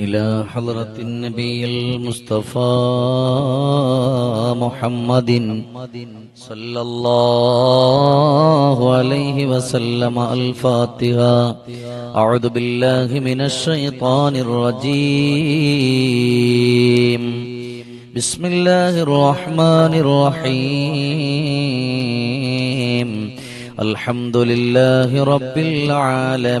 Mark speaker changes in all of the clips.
Speaker 1: إلى حضرة النبي المصطفى محمد صلى الله عليه وسلم الفاتحة. أعوذ بالله من الشيطان الرجيم. بسم الله الرحمن الرحيم. الحمد لله رب العالمين.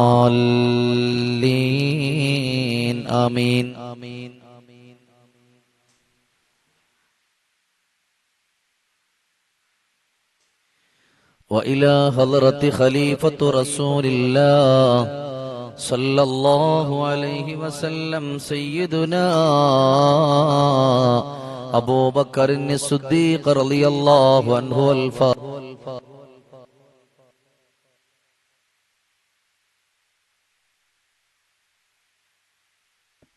Speaker 1: الضالين. آمين. وإلى حضرة خليفة رسول الله صلى الله عليه وسلم سيدنا أبو بكر الصديق رضي الله عنه الفاروق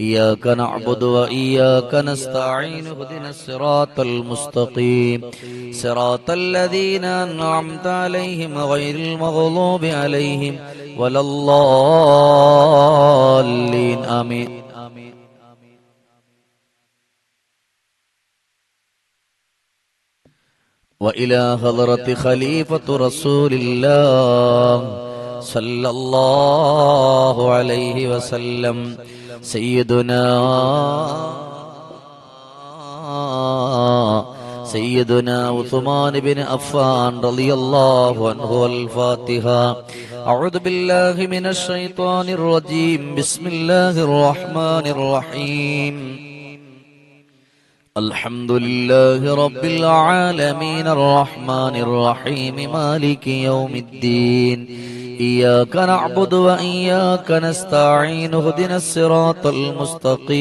Speaker 1: إياك نعبد وإياك نستعين اهدنا الصراط المستقيم. صراط الذين أنعمت عليهم غير المغضوب عليهم ولا الضالين. آمين. وإلى حضرة خليفة رسول الله صلى الله عليه وسلم. سيدنا سيدنا عثمان بن عفان رضي الله عنه الفاتحة أعوذ بالله من الشيطان الرجيم. بسم الله الرحمن الرحيم. الحمد لله رب العالمين الرحمن الرحيم. مالك يوم الدين. إياك نعبد وإياك نستعين اهدنا الصراط المستقيم.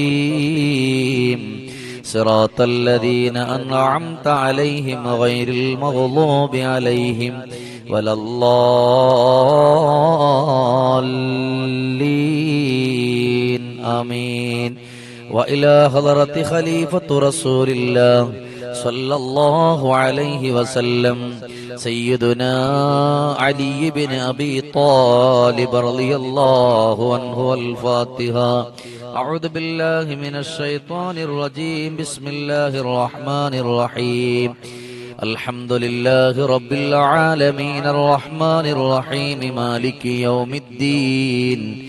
Speaker 1: صراط الذين أنعمت عليهم غير المغضوب عليهم ولا الضالين. آمين. وإلى حضرة خليفة رسول الله صلى الله عليه وسلم. سيدنا علي بن أبي طالب رضي الله عنه الفاتحة أعوذ بالله من الشيطان الرجيم. بسم الله الرحمن الرحيم. الحمد لله رب العالمين. الرحمن الرحيم. مالك يوم الدين.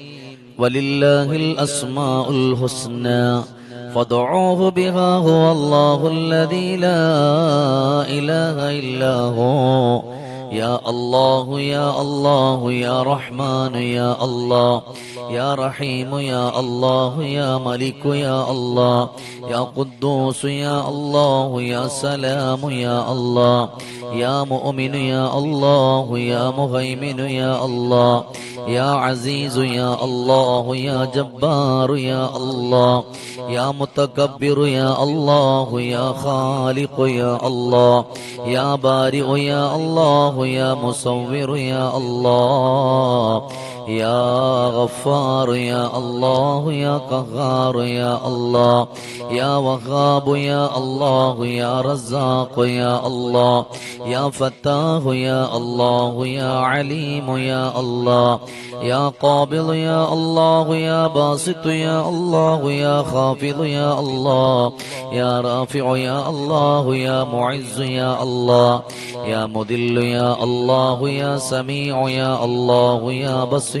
Speaker 1: ولله الأسماء الحسنى. فادعوه بها هو الله الذي لا إله إلا هو. يا الله يا الله يا رحمن يا الله. يا رحيم يا الله يا ملك يا الله يا قدوس يا الله يا سلام يا الله يا مؤمن يا الله يا مهيمن يا الله يا عزيز يا الله يا جبار يا الله يا متكبر يا الله يا خالق يا الله يا بارئ يا الله يا مصور يا الله يا غفار يا الله يا قهار يا الله يا وهاب يا الله يا رزاق يا الله يا فتاه يا الله يا عليم يا الله يا قابض يا الله يا باسط يا الله يا خافض يا الله يا رافع يا الله يا معز يا الله يا مذل يا الله يا سميع يا الله يا بصير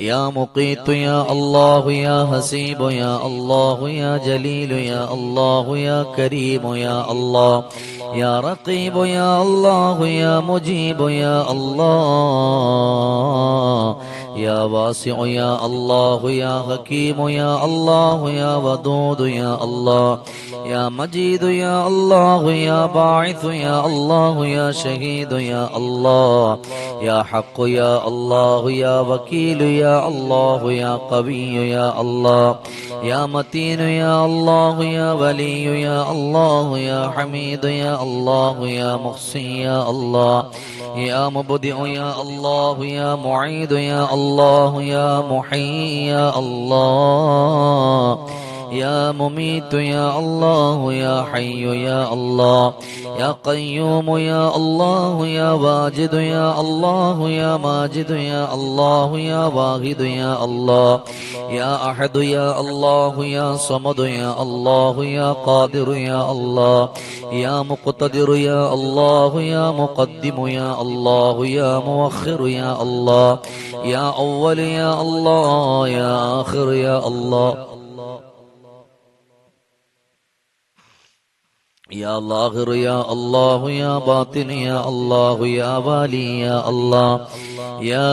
Speaker 1: يا مقيت يا الله يا حسيب يا الله يا جليل يا الله يا كريم يا الله يا رقيب يا الله يا مجيب يا الله يا واسع يا الله يا حكيم يا الله يا ودود يا الله يا مجيد يا الله يا باعث يا الله يا شهيد يا الله يا حق يا الله يا وكيل يا الله يا قوي يا الله يا متين يا الله يا ولي يا الله يا حميد يا الله يا محصي يا الله يا مبدع يا الله يا معيد يا الله يا محيي يا الله يا مميت يا الله يا حي يا الله يا قيوم يا الله يا واجد يا الله يا ماجد يا الله يا واحد يا الله يا أحد يا الله يا صمد يا الله يا قادر يا الله يا مقتدر يا الله يا مقدم يا الله يا مؤخر يا الله يا أول يا الله يا آخر يا الله يا ظاهر يا الله يا باطن يا الله يا والي يا الله يا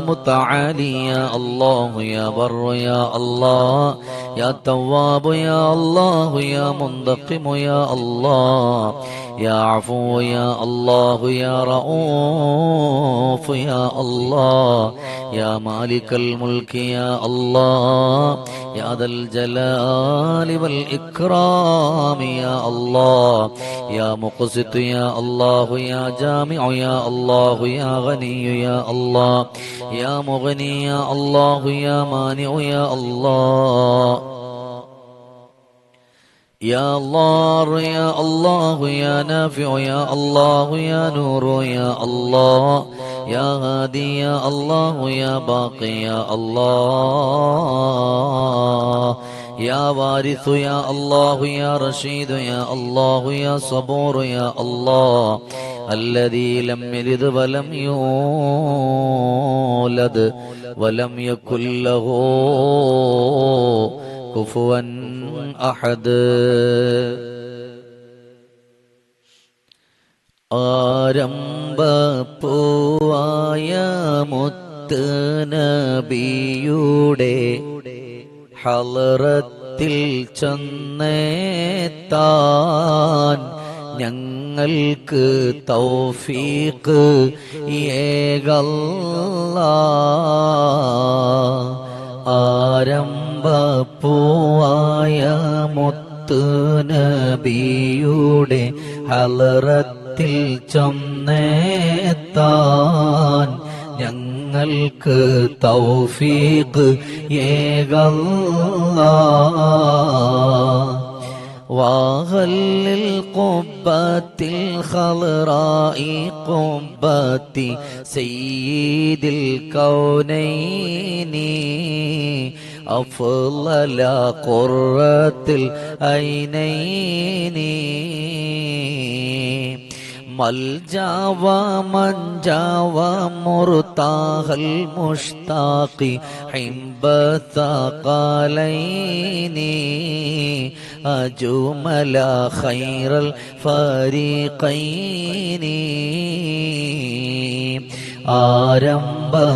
Speaker 1: متعالي يا الله يا بر يا الله يا تواب يا الله يا منتقم يا الله يا عفو يا الله يا رؤوف يا الله يا مالك الملك يا الله يا ذا الجلال والإكرام يا الله يا مقسط يا الله يا جامع يا الله يا غني يا الله يا مغني يا الله يا مانع يا الله يا الله يا الله يا نافع يا الله يا نور يا الله يا هادي يا الله يا باقي يا الله يا وارث يا الله يا رشيد يا الله يا صبور يا الله الذي لم يلد ولم يولد ولم يكن له കുഫുവൻ അഹദ്. ആരംഭ പൂവായ മുത്ത് നബിയുടെ ഹലറത്തിൽ ചെന്നേത്താൻ ഞങ്ങൾക്ക് തൗഫീക്ക് ഏകല്ല. ആരംഭ ആരംഭപ്പൂവായ മുത്ത് നബിയുടെ ഹലറത്തിൽ ചൊന്നേത്താൻ ഞങ്ങൾക്ക് തൗഫീഖ് ഏകല്ല وغل القبة الخضراء قبة سيد الكونين أفضل قرة العينين ملجا ومنجا ومرتاح المشتاق حب ثقلين أجمل خير الفريقين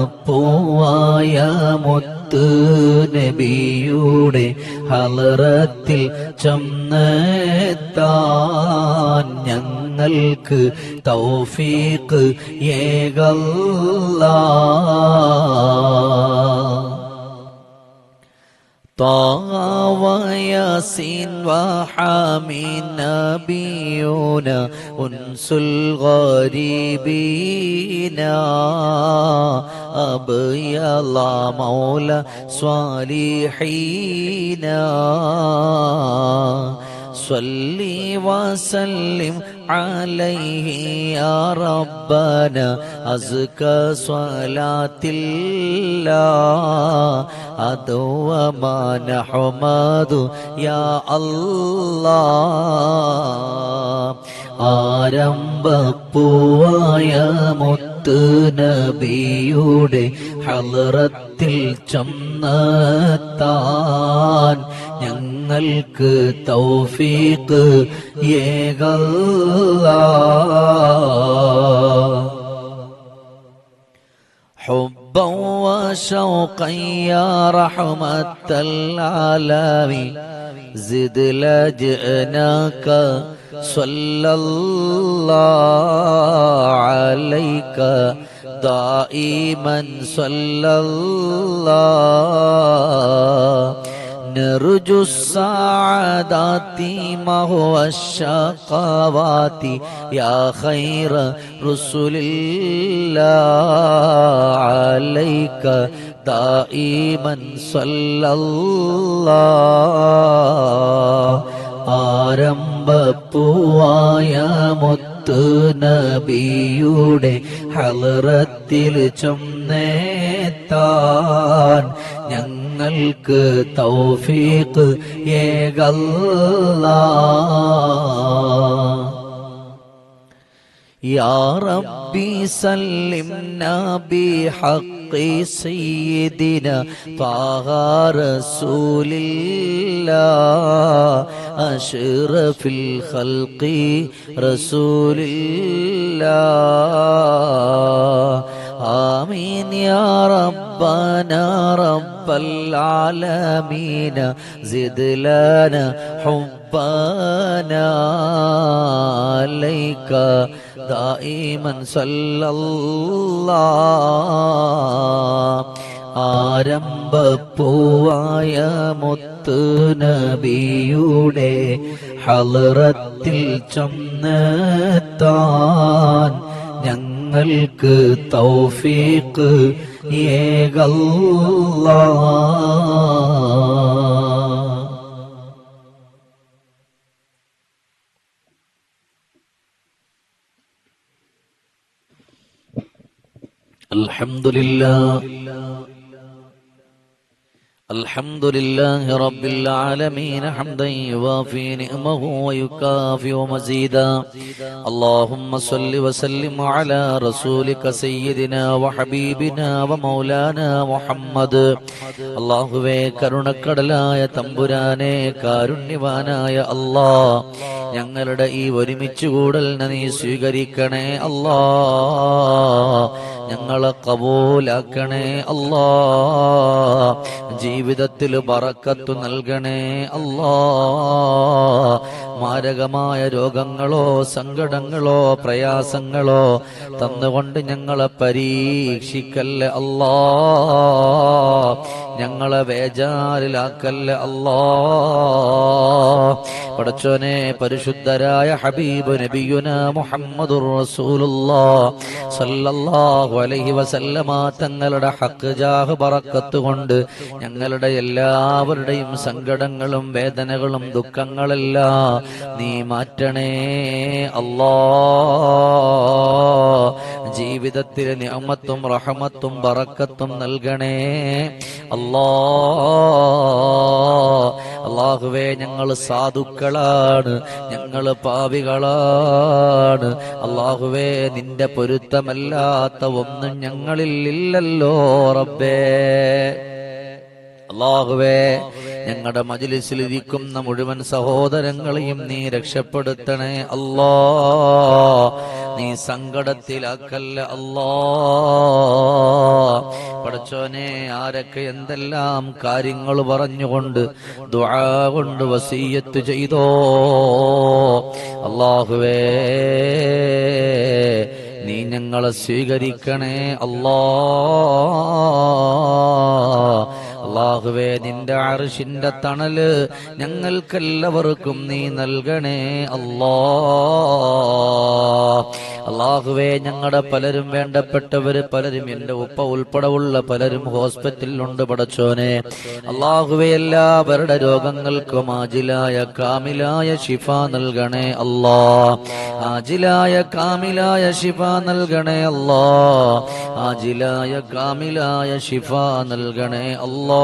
Speaker 1: ആരംഭപ്പൂവായ മുത്ത് മുത്ത് നബിയുടെ ഹലറത്തിൽ ചൊന്നെത്താൻ ഞങ്ങൾക്ക് തൗഫീഖ് ഏകല്ലാ. طه وياسين وحامين نبينا أنس الغريبين. أبيض مولى صالحين. صلي وسلم عليه يا ربنا أزكى صلاة الله أدوما نحمد يا الله ആരംഭപ്പൂവായ മുത്ത് നബിയുടെ ഹലറത്തിൽ ചൊന്നത്താൻ ഞങ്ങൾക്ക് തൗഫീഖ് ഏകല്ലാ حبا وشوقا يا رحمة العالمين زد لجئناك صلى الله عليك دائما صلى الله نرجو السعادات ما هو الشقوات يا خير رسل الله عليك دائما صلى الله ആരംഭപ്പൂവായ മുത്ത് നബിയുടെ ഹലറത്തിൽ ചൊന്നേത്താൻ ഞങ്ങൾക്ക് തൗഫീഖ് ഏകല്ലാ يا ربي سلمنا بحق سيدنا طه رسول الله أشرف الخلق رسول الله آمين يا ربنا رب العالمين زد لنا حبنا عليك دائما صلى الله ആരംഭപ്പൂവായ മുത്ത് നബിയുടെ ഹലറത്തിൽ ചൊന്നെത്താൻ ഞങ്ങൾക്ക് തൗഫീഖ് ഏകല്ലാ الحمد لله الحمد لله رب العالمين حمدا يوافي نعمه ويكافئ مزيدا اللهم صل وسلم على رسولك سيدنا وحبيبنا ومولانا محمد അള്ളാഹുവേ കരുണക്കടലായ തമ്പുരാനെ കാരുണ്യവാനായ അല്ലാ ഞങ്ങളുടെ ഈ ഒരുമിച്ച് കൂടലിനെ നീ സ്വീകരിക്കണേ അല്ലാ ഞങ്ങളെ കബൂലാക്കണേ അല്ലാ. ജീവിതത്തിൽ ബറക്കത്തു നൽകണേ അല്ലാ. മാരകമായ രോഗങ്ങളോ സങ്കടങ്ങളോ പ്രയാസങ്ങളോ തന്നുകൊണ്ട് ഞങ്ങളെ പരീക്ഷിക്കല്ലേ അല്ലാ. ഞങ്ങളെ വേജാറിലാക്കല്ലേ അല്ലാ പടച്ചോനെ പരിശുദ്ധരായ ഹബീബ് നബിയുന മുഹമ്മദുർ റസൂലുള്ളാ സല്ലല്ലാഹു അലൈഹി വസല്ലമ തങ്ങളുടെ ഹക്ക് ജാഹ് ബറക്കത്ത് കൊണ്ട് ഞങ്ങളുടെ എല്ലാവരുടെയും സങ്കടങ്ങളും വേദനകളും ദുഃഖങ്ങളെല്ലാം നീ മാറ്റണേ അല്ലാ ജീവിതത്തിൽ നിയമത്തും റഹമത്തും ബറക്കത്തും നൽകണേ അല്ലാ അള്ളാഹുവേ ഞങ്ങൾ സാധുക്കളാണ്. ഞങ്ങൾ പാവികളാണ്. അള്ളാഹുവേ നിന്റെ പൊരുത്തമല്ലാത്ത ഒന്നും ഞങ്ങളിൽ ഇല്ലല്ലോ റബ്ബേ. അള്ളാഹുവേ ഞങ്ങളുടെ മജിലിസിലിരിക്കുന്ന മുഴുവൻ സഹോദരങ്ങളെയും നീ രക്ഷപ്പെടുത്തണേ അല്ലാ നീ സങ്കടത്തിലാക്കല്ല അല്ലാ പഠിച്ചോനെ ആരൊക്കെ എന്തെല്ലാം കാര്യങ്ങൾ പറഞ്ഞുകൊണ്ട് ദുആ കൊണ്ട് വസീയത്ത് ചെയ്തോ? അള്ളാഹുവേ നീ ഞങ്ങളെ സ്വീകരിക്കണേ അല്ലാ അള്ളാഹുവേ നിന്റെ അറിഷിന്റെ തണൽ ഞങ്ങൾക്കെല്ലാവർക്കും നീ നൽകണേ. അല്ലാ. അള്ളാഹുവേ ഞങ്ങളുടെ പലരും വേണ്ടപ്പെട്ടവര് പലരും എന്റെ ഉപ്പ ഉൾപ്പെടെ ഉള്ള പലരും ഹോസ്പിറ്റലിലുണ്ട് പടച്ചോനെ. അള്ളാഹുവേ എല്ലാവരുടെ രോഗങ്ങൾക്കും ആജിലായ കാമിലായ ശിഫ നൽകണേ. അല്ലാ. ആജിലായ കാമിലായ ശിഫ നൽകണേ. അല്ലാ. ആജിലായ കാമിലായ ശിഫ നൽകണേ. അല്ലാ.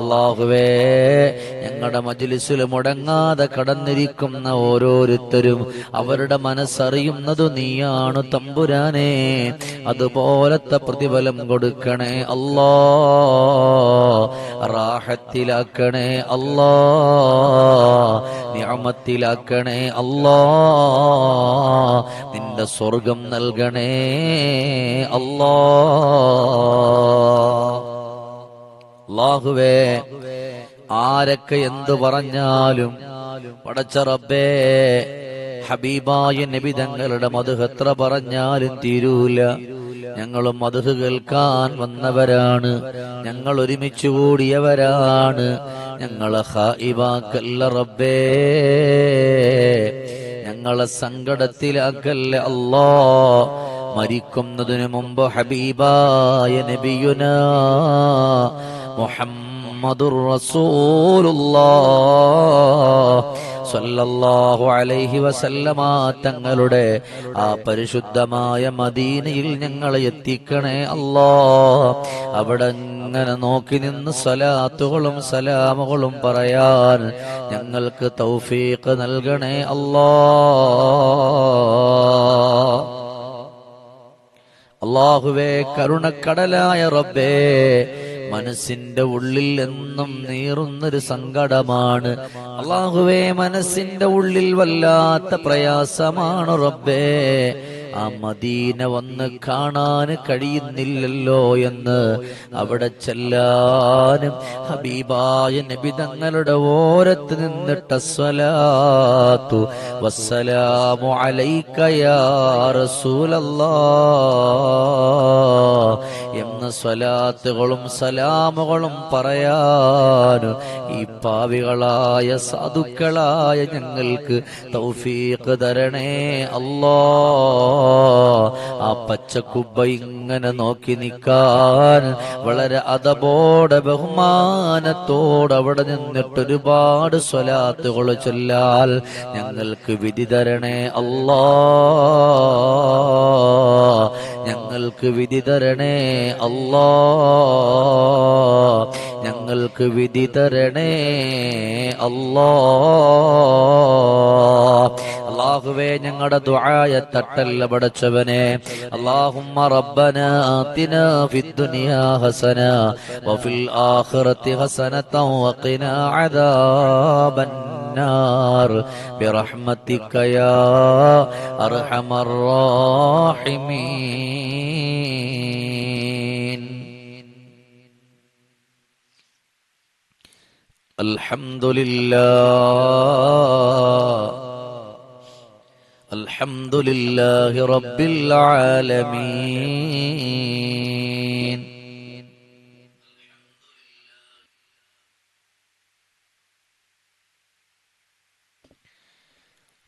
Speaker 1: അള്ളാഹുവേ ഞങ്ങളുടെ മജിലിസിൽ മുടങ്ങാതെ കടന്നിരിക്കുന്ന ഓരോരുത്തരും അവരുടെ മനസ്സറിയുന്നത് നീയാണ് തമ്പുരാനെ. അതുപോലത്തെ പ്രതിഫലം കൊടുക്കണേ അല്ലാ. റാഹത്തിലാക്കണേ അല്ലാ. നിയമത്തിലാക്കണേ അല്ലാ. നിന്റെ സ്വർഗം നൽകണേ അല്ലാ. അള്ളാഹുവേ ആരൊക്കെ എന്തു പറഞ്ഞാലും പടച്ച റബ്ബേ ഹബീബായ നബി തങ്ങളുടെ മധു എത്ര പറഞ്ഞാലും തീരൂല. ഞങ്ങളും മധു കേൾക്കാൻ വന്നവരാണ്. ഞങ്ങൾ ഒരുമിച്ച് കൂടിയവരാണ്. ഞങ്ങളെ ഹൈബാക്കല്ല റബ്ബേ. ഞങ്ങളെ സങ്കടത്തിലാക്കല്ല അല്ലോ. മരിക്കുന്നതിനു മുമ്പ് ഹബീബായ നബിയുന. മുഹമ്മദുർ റസൂലുള്ളാഹ് സല്ലല്ലാഹു അലൈഹി വസല്ലമ തങ്ങളുടെ ആ പരിശുദ്ധമായ മദീനയിൽ ഞങ്ങളെ എത്തിക്കണേ അല്ലാ. അവിടെ അങ്ങനെ നോക്കി നിന്ന് സലാത്തുകളും സലാമുകളും പറയാൻ ഞങ്ങൾക്ക് തൗഫീഖ് നൽകണേ അല്ലാ. അള്ളാഹുവേ കരുണക്കടലായ റബ്ബേ മനസ്സിന്റെ ഉള്ളിൽ എന്നും നീറുന്നൊരു സങ്കടമാണ്. അള്ളാഹുവേ മനസ്സിന്റെ ഉള്ളിൽ വല്ലാത്ത പ്രയാസമാണ് റബ്ബേ. ആ മദീന വന്ന് കാണാൻ കഴിയുന്നില്ലല്ലോ എന്ന് അവിടെ ചെല്ലാനും ഹബീബായ നബി തങ്ങളുടെ ഓരത്ത് നിന്നിട്ട് സ്വലാത്തു. വസ്സലാമു അലൈക്കയാ റസൂലല്ലാ. എന്ന സ്വലാത്തുകളും സലാമുകളും പറയാനും ഈ പാവികളായ സാധുക്കളായ ഞങ്ങൾക്ക് തൗഫീഖ് തരണേ അല്ലോ. ആ പച്ചക്കുബ്ബ ഇങ്ങനെ നോക്കി നിൽക്കാൻ വളരെ അതബോടെ ബഹുമാനത്തോടെ അവിടെ നിന്നിട്ട് ഒരുപാട് സ്വലാത്തുകൾ ചൊല്ലാൽ ഞങ്ങൾക്ക് വിധി തരണേ അല്ലാ. ഞങ്ങൾക്ക് വിധി തരണേ അല്ലാ. ഞങ്ങൾക്ക് വിധി തരണേ അല്ലാ. അള്ളാഹുവേ ഞങ്ങളുടെ ദുആയ തട്ടല്ല പടച്ചവനെ. അല്ലാഹുമ്മ റബ്ബന ആതിന ഫിദ്ദുനിയാ ഹസന വഫിൽ ആഖിറതി ഹസനതൗ വഖിനാ അദാബൻ النار. برحمتك يا أرحم الراحمين. الحمد لله. الحمد لله رب العالمين.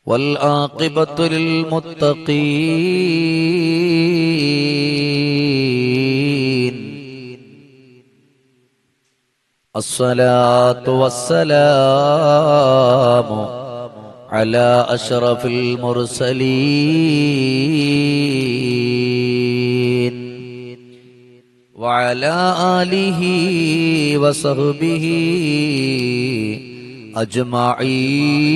Speaker 1: والعاقبة للمتقين. الصلاة والسلام على أشرف المرسلين. وعلى آله وصحبه أجمعين.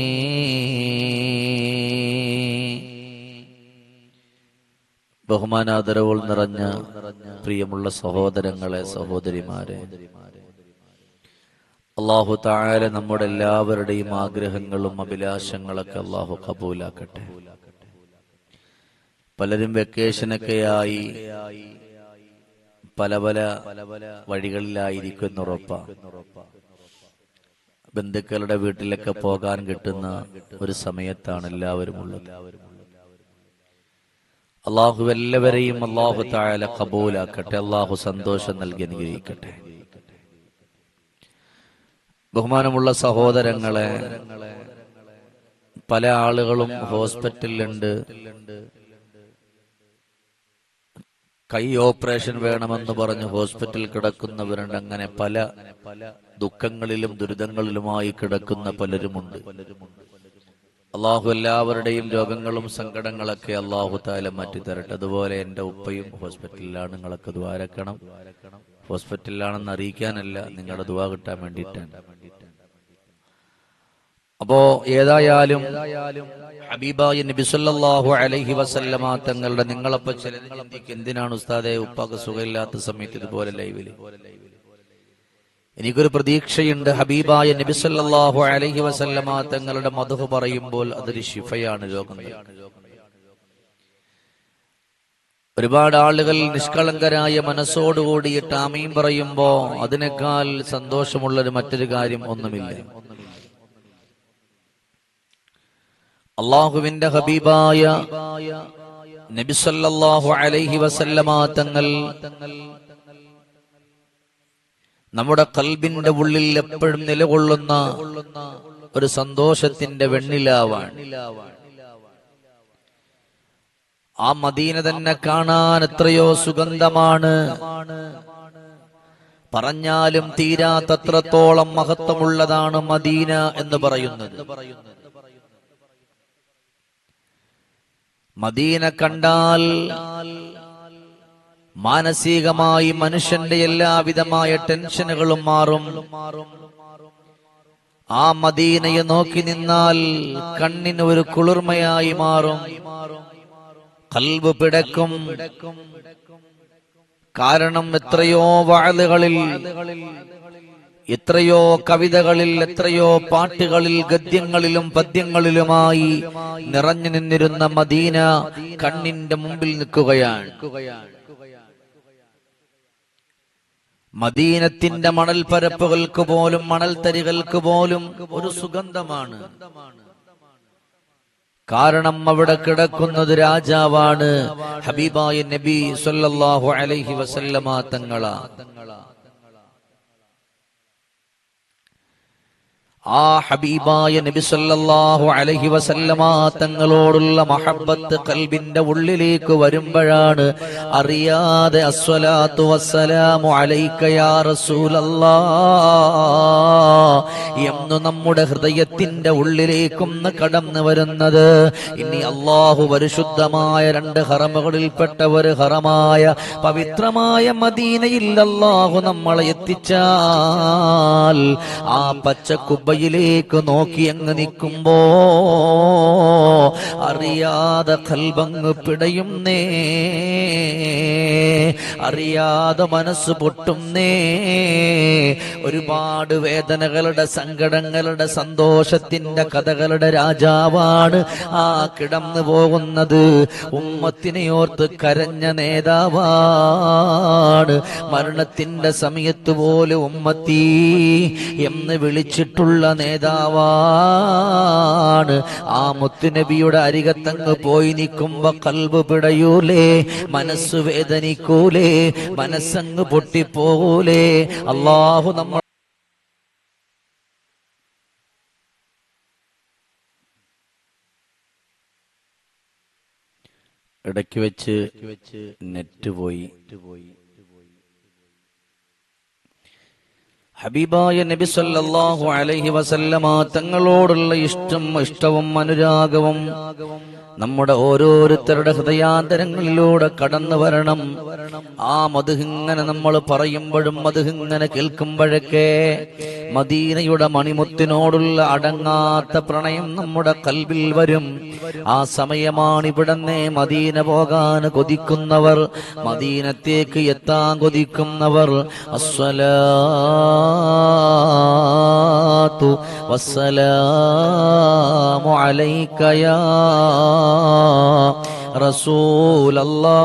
Speaker 1: ബഹുമാനാദരവുകൾ നിറഞ്ഞ പ്രിയമുള്ള സഹോദരങ്ങളെ സഹോദരിമാരെ. അള്ളാഹു താഴെ നമ്മുടെ എല്ലാവരുടെയും ആഗ്രഹങ്ങളും അഭിലാഷങ്ങളൊക്കെ അള്ളാഹു കബൂലാക്കട്ടെ. പലരും വെക്കേഷനൊക്കെയായി പല പല വഴികളിലായിരിക്കുന്ന ഉറപ്പ. ബന്ധുക്കളുടെ വീട്ടിലൊക്കെ പോകാൻ കിട്ടുന്ന ഒരു സമയത്താണ് എല്ലാവരും ഉള്ളത്. അള്ളാഹു എല്ലാവരെയും അള്ളാഹു താഴെ കബൂലാക്കട്ടെ. അള്ളാഹു സന്തോഷം നൽകി അനുഗ്രഹിക്കട്ടെ. ബഹുമാനമുള്ള സഹോദരങ്ങളെ പല ആളുകളും ഹോസ്പിറ്റലിലുണ്ട്. കൈ ഓപ്പറേഷൻ വേണമെന്ന് പറഞ്ഞ് ഹോസ്പിറ്റലിൽ കിടക്കുന്നവരുണ്ട്. അങ്ങനെ പല ദുഃഖങ്ങളിലും ദുരിതങ്ങളിലുമായി കിടക്കുന്ന പലരുമുണ്ട്. അള്ളാഹു എല്ലാവരുടെയും രോഗങ്ങളും സങ്കടങ്ങളൊക്കെ അള്ളാഹു താല മാറ്റി തരട്ടെ അതുപോലെ എന്റെ ഉപ്പയും ഹോസ്പിറ്റലിലാണ്. നിങ്ങളൊക്കെ ദ്വാരക്കണം ഹോസ്പിറ്റലിലാണെന്ന് അറിയിക്കാനല്ല. നിങ്ങളുടെ ദുവാ കിട്ടാൻ വേണ്ടിയിട്ടാണ്. അപ്പോ ഏതായാലും ഹബീബായ നബി സല്ലല്ലാഹു അലൈഹി വസല്ലമ തങ്ങളുടെ നിങ്ങളപ്പോ ചില എന്തിനാണ് ഉസ്താദെ ഉപ്പാക്ക് സുഖമില്ലാത്ത സമയത്ത് ഇതുപോലെ ലൈവിൽ? എനിക്കൊരു പ്രതീക്ഷയുണ്ട്. ഹബീബായ നബിസല്ലാഹു അലഹി വസല്ലമ തങ്ങളുടെ മധു പറയുമ്പോൾ അതൊരു ശിഫയാണ് രോഗം. ഒരുപാട് ആളുകൾ നിഷ്കളങ്കരായ മനസ്സോടുകൂടിയിട്ട് ആമീൻ പറയുമ്പോ അതിനേക്കാൾ സന്തോഷമുള്ളൊരു മറ്റൊരു കാര്യം ഒന്നുമില്ല. അള്ളാഹുവിന്റെ ഹബീബായ നബിസല്ലാഹു അലൈഹി വസല്ലമ തങ്ങൾ നമ്മുടെ കൽബിന്റെ ഉള്ളിൽ എപ്പോഴും നിലകൊള്ളുന്ന ഒരു സന്തോഷത്തിന്റെ വെണ്ണിലാവാണ്. ആ മദീന തന്നെ കാണാൻ എത്രയോ സുഗന്ധമാണ്. പറഞ്ഞാലും തീരാത്തത്രത്തോളം മഹത്വമുള്ളതാണ് മദീന എന്ന് പറയുന്നത്. മദീന കണ്ടാൽ മാനസികമായി മനുഷ്യന്റെ എല്ലാവിധമായ ടെൻഷനുകളും മാറും. ആ മദീനയെ നോക്കി നിന്നാൽ കണ്ണിന് ഒരു കുളിർമയായി മാറും. കൽബ് പിടക്കും. കാരണം എത്രയോ വാളുകളിൽ എത്രയോ കവിതകളിൽ എത്രയോ പാട്ടുകളിൽ ഗദ്യങ്ങളിലും പദ്യങ്ങളിലുമായി നിറഞ്ഞു നിന്നിരുന്ന മദീന കണ്ണിന്റെ മുമ്പിൽ നിൽക്കുകയാണ്. മദീനത്തിന്റെ മണൽപ്പരപ്പുകൾക്ക് പോലും മണൽത്തരികൾക്ക് പോലും ഒരു സുഗന്ധമാണ്. കാരണം അവിടെ കിടക്കുന്നത് രാജാവാണ് ഹബീബായ നബി സല്ലല്ലാഹു അലൈഹി വസല്ലമ തങ്ങളാ. ആ ഹബീബായ നബി സല്ലല്ലാഹു അലൈഹി വസല്ലമ തങ്ങളോടുള്ള മഹബ്ബത്ത് കൽബിന്റെ ഉള്ളിലേക്ക് വരുമ്പോഴാണ് അറിയാതെ അസ്വലാത്തു വസ്സലാമു അലൈക യാ റസൂലല്ലാ എന്ന് നമ്മുടെ ഹൃദയത്തിന്റെ ഉള്ളിലേക്കൊന്ന് കടന്നു വരുന്നത്. ഇനി അള്ളാഹു പരിശുദ്ധമായ രണ്ട് ഹറമുകളിൽപ്പെട്ട ഒരു ഹറമായ പവിത്രമായ മദീനയിൽ അള്ളാഹു നമ്മളെ എത്തിച്ചാൽ ആ പച്ചക്കുബ്ബ കുബയിലേക്ക് നോക്കി അങ്ങ് നിൽക്കുമ്പോ അറിയാതെ കൽബങ്ങ് പിടയുന്നേ അറിയാതെ മനസ്സ് പൊട്ടുന്നേ ഒരുപാട് വേദനകളുടെ സങ്കടങ്ങളുടെ സന്തോഷത്തിന്റെ കഥകളുടെ രാജാവാണ് ആ കിടന്നു പോകുന്നത്. ഉമ്മത്തിനെ ഓർത്ത് കരഞ്ഞ നേതാവാണ്. മരണത്തിന്റെ സമയത്ത് പോലെ ഉമ്മത്തി എന്ന് വിളിച്ചിട്ടുള്ള നേതാവാണ്. ആ മുത്തുനബിയുടെ അരികത്തങ്ങ് പോയി നിൽക്കുമ്പോ കൽബ് പിടയൂലേ മനസ്സ് വേദനിക്കൂലേ മനസ്സങ്ങ് പൊട്ടിപ്പോകൂലേ. അള്ളാഹു നമ്മൾ ഇടയ്ക്ക് വെച്ച് നെറ്റ് പോയി പോയി. ഹബീബായ നബി സല്ലല്ലാഹു അലൈഹി വസല്ലമ തങ്ങളോടുള്ള ഇഷ്ടം ഇഷ്ടവും അനുരാഗവും നമ്മുടെ ഓരോരുത്തരുടെ ഹൃദയാന്തരങ്ങളിലൂടെ കടന്നു വരണം. ആ മധുഹിങ്ങനെ നമ്മൾ പറയുമ്പോഴും മധുഹിങ്ങനെ കേൾക്കുമ്പോഴൊക്കെ മദീനയുടെ മണിമുത്തിനോടുള്ള അടങ്ങാത്ത പ്രണയം നമ്മുടെ കൽവിൽ വരും. ആ സമയമാണ് ഇവിടന്നെ മദീന പോകാൻ കൊതിക്കുന്നവർ മദീനത്തേക്ക് എത്താൻ കൊതിക്കുന്നവർ. അസ്സലാത്തു വസ്സലാമു അലൈക യാ റസൂലല്ലാ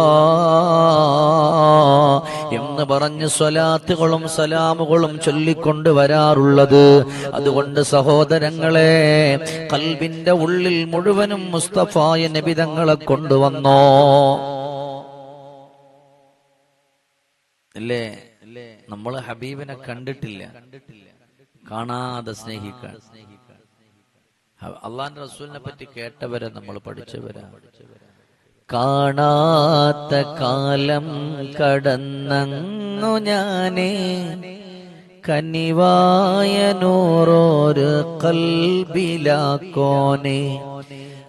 Speaker 1: എന്ന് പറഞ്ഞ് സ്വലാത്തുകളും സലാമുകളും ചൊല്ലിക്കൊണ്ട് വരാറുള്ളത്. അതുകൊണ്ട് സഹോദരങ്ങളെ കൽബിന്റെ ഉള്ളിൽ മുഴുവനും മുസ്തഫായ നബിതങ്ങളെ കൊണ്ടുവന്നോ. അല്ലേ? നമ്മൾ ഹബീബിനെ കണ്ടിട്ടില്ല. കാണാതെ സ്നേഹിക്കാൻ. അള്ളാന്റെ റസൂലിനെ പറ്റി കേട്ടവരെ നമ്മൾ പഠിച്ചവരാ. കാണാത്ത കാലം കടന്നങ്ങു ഞാനേ. കനിവായ നൂറോര് കൽബിലാക്കോനെ.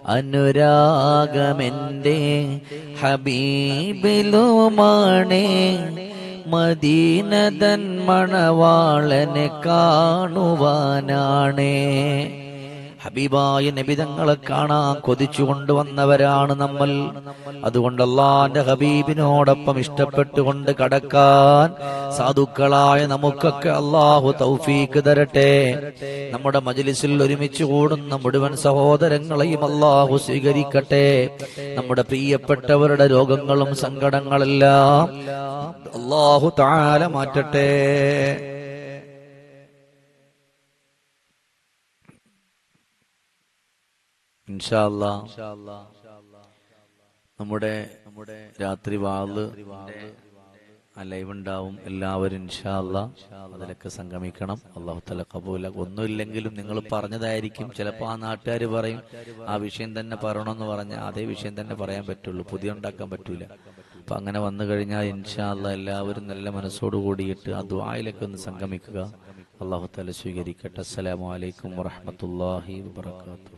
Speaker 1: അനുരാഗമെന്റെ ഹബീബിലുമാണേ. മദീനതൻ മണവാളനെ കാണുവാനാണേ. ഹബീബായ നബിതങ്ങളെ കാണാൻ കൊതിച്ചു കൊണ്ടുവന്നവരാണ് നമ്മൾ. അതുകൊണ്ട് അള്ളാന്റെ ഹബീബിനോടൊപ്പം ഇഷ്ടപ്പെട്ടുകൊണ്ട് കടക്കാൻ സാധുക്കളായ നമുക്കൊക്കെ അള്ളാഹു തൗഫീക്ക് തരട്ടെ. നമ്മുടെ മജലിസിൽ ഒരുമിച്ച് കൂടുന്ന മുഴുവൻ സഹോദരങ്ങളെയും അള്ളാഹു സ്വീകരിക്കട്ടെ. നമ്മുടെ പ്രിയപ്പെട്ടവരുടെ രോഗങ്ങളും സങ്കടങ്ങളെല്ലാം അള്ളാഹു താല മാറ്റട്ടെ. ഇൻഷാല്ലാ നമ്മുടെ നമ്മുടെ രാത്രി വാൾ ലൈവ് ഉണ്ടാവും. എല്ലാവരും ഇൻഷാല്ല അതിലൊക്കെ സംഗമിക്കണം. അള്ളാഹു തല കബൂല ഒന്നുമില്ലെങ്കിലും നിങ്ങൾ പറഞ്ഞതായിരിക്കും. ചിലപ്പോൾ ആ നാട്ടുകാർ പറയും ആ വിഷയം തന്നെ പറയണമെന്ന് പറഞ്ഞാൽ അതേ വിഷയം തന്നെ പറയാൻ പറ്റുള്ളൂ. പുതിയ ഉണ്ടാക്കാൻ പറ്റൂല. അപ്പൊ അങ്ങനെ വന്നു കഴിഞ്ഞാൽ ഇൻഷാല്ല എല്ലാവരും നല്ല മനസ്സോടു കൂടിയിട്ട് ആ ദ്വായിലൊക്കെ ഒന്ന് സംഗമിക്കുക. അള്ളാഹു തല സ്വീകരിക്കട്ടെ. അസ്സലാമലൈക്കും വറഹമത്തല്ലാഹി വാത്തു